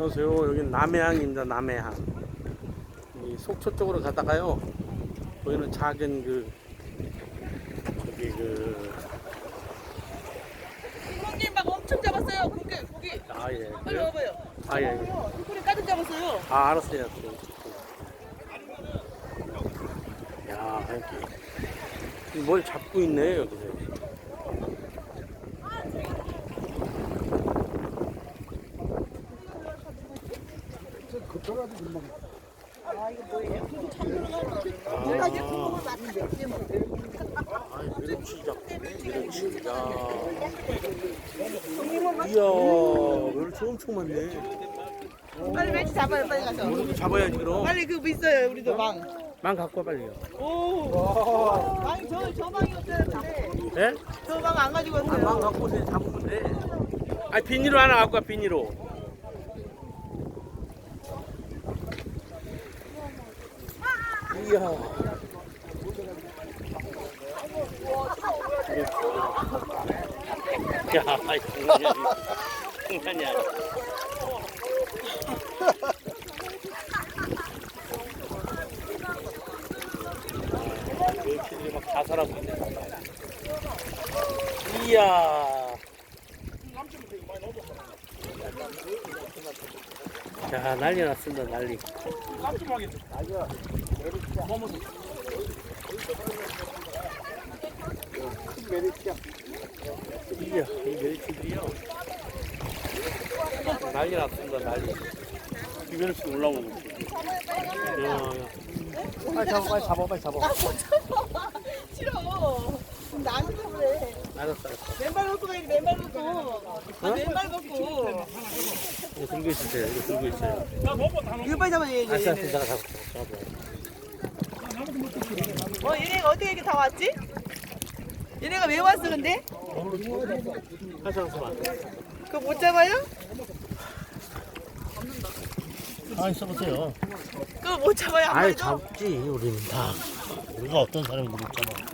안녕하세요. 여기 남해항입니다. 남해항. 이 속초 쪽으로 가다가요. 보이는 작은 그 저기 그 형님 막 엄청 잡았어요. 고기 고기 아 예. 빨리 그래요? 와봐요. 아 예. 고기 가득 잡았어요. 아 알았어요. 야 이렇게 뭘 잡고 있네 여기서. 아, 멸치 잡고 멸치. 야. 이야, 멸치 엄청 많네. 빨리 멸치 잡아요. 빨리 가서. 이렇게 잡아야지 그럼. 빨리 그거 있어요. 우리도 망. 망 갖고 와 빨리요. 오. 망이 저 저 망이 없어요. 근데 예? 저 망 안 가지고 아, 망 왔어요. 갖고 오세요. 잡으면 돼. 아, 비닐로 하나 갖고 와, 비닐로. 이야. 야, 막 자살하고 있네. 이야. 야, 난리 났습니다, 난리. 이야, 이 멸치들이요. 난리 났습니다, 난리. 주변에서 올라오는 거지. 야, 야. 빨리 잡아, 빨리 잡아, 빨리 잡아. 싫어. 나한테 그래. 알았어, 알았어. 맨발 놓고 가야지. 맨발 놓고. 아, 맨발 놓고. 이거 들고 있으세요, 이거 들고 있어요. 이거 빨리 잡아야지. 알았어, 알았어, 얘네. 내가 잡아, 잡아. 어, 얘네가 어떻게 이렇게 다 왔지? 얘네가 왜 왔어 근데? 하상 수만. 그거 못 잡아요? 아, 있어보세요. 그거 못 잡아요 한 아이, 마리도? 잡지, 우리는 다. 우리가 어떤 사람인지 묻잖아.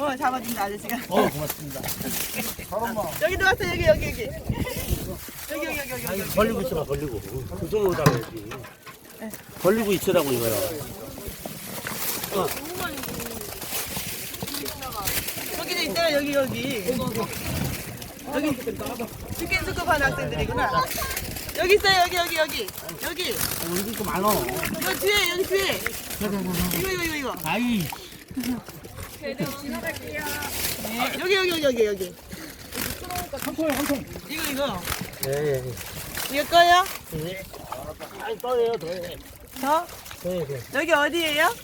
어 잡아준다 아저씨가. 어, 고맙습니다. 여기도 왔어 여기 여기 여기. 여기 여기 여기 여기 아니, 벌리고 있어봐, 벌리고. 그 손으로 잡아야지. 벌리고 있으라고, 이거야. 여기도 있잖아 여기 여기. 여기. 치킨 하는 학생들이구나. 여기 있어요 여기 여기 여기. 여기. 어, 여기 또 많어. 여기 뒤에 여기 뒤에. 이거 이거 이거 이거. 아이, 네, 여기 여기 여기 여기 여기 이거 이거 예, 예. 이거 거요? 예. 아이, 떠요, 더해. 저? 더해, 더해. 여기 어디예요?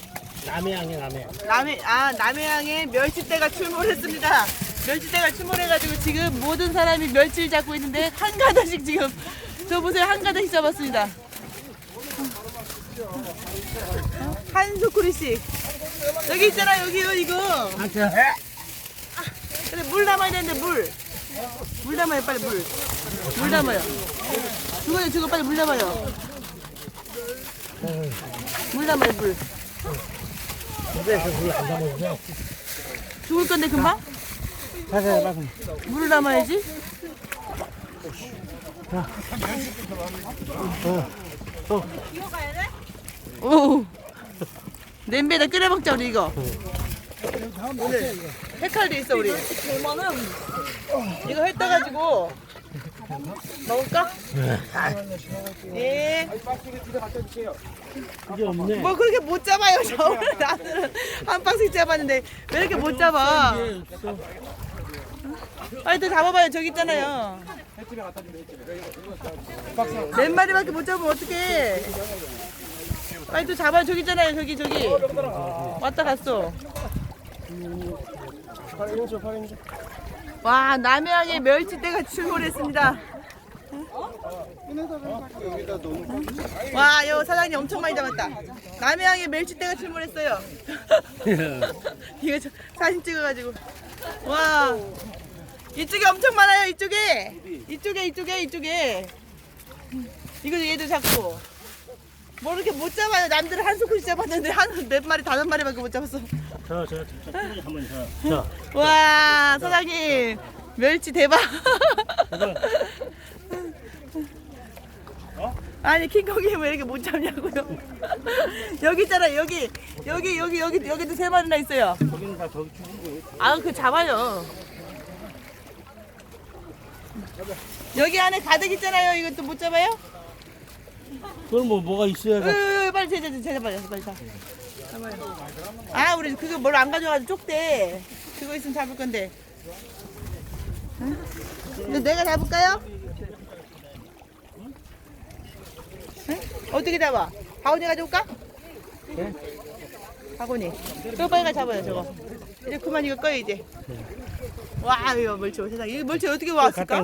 남해양이야, 남해. 남해 아 남해항에 멸치대가 출몰했습니다. 멸치대가 출몰해가지고 지금 모든 사람이 멸치를 잡고 있는데 한 가닥씩 지금 저 보세요 한 가닥씩 잡았습니다. 한 소쿠리씩 여기 있잖아 여기요 이거 아, 저, 근데 물 담아야 되는데 물. 물 담아요 빨리 물. 물 담아요. 죽어요 죽어 빨리 물 담아요. 물 담아요 물. 집에서. 죽을 건데 금방? 가세요, 가세요. 물을 담아야지. 오. 냄비에다 끓여 먹자 우리 이거. 오늘 해칼도 있어 우리. 이거 해 떠가지고 먹을까? 예. 이게 없네. 뭐 그렇게 못 잡아요. 저 오늘 나는 한 박스 잡았는데 왜 이렇게 못 잡아? 빨리 또 잡아봐요. 저기 있잖아요. 몇 마리밖에 못 잡으면 어떡해. 빨리 또 잡아요. 저기 있잖아요. 저기 저기. 왔다 갔어. 와 남해항에 멸치대가 출몰했습니다. 와, 여 사장님 엄청 많이 잡았다. 남해항에 멸치대가 출몰했어요. 이거 저 사진 찍어가지고. 와, 이쪽에 엄청 많아요. 이쪽에, 이쪽에, 이쪽에, 이쪽에. 이거 얘도 잡고. 뭐 이렇게 못 잡아요. 남들은 한 소쿠씩 잡았는데 한 몇 마리, 다섯 마리밖에 못 잡았어. 저, 저, 저, 저, 한번 저. 저. 와, 사장님 멸치 대박. 어? 아니 킹콩이 왜 이렇게 못 잡냐고요? 여기 있잖아 여기 여기 여기 여기 여기도 세 마리나 있어요. 거기는 다 저기 죽은 거예요. 아 그 잡아요. 여기 안에 가득 있잖아요. 이것도 못 잡아요? 그건 뭐 뭐가 있어야 돼. 으, 빨리 제자 제자 빨리 빨리. 아 우리 그거 뭘 안 가져가지고 쪽대. 그거 있으면 잡을 건데. 응? 근데 내가 잡을까요? 응? 어떻게 잡아? 바구니 가져올까? 네. 바구니. 그거 빨리 가 잡아요 저거. 이제 그만 이거 꺼요 이제. 와 이거 멀치 세상 이 멀치 어떻게 왔을까?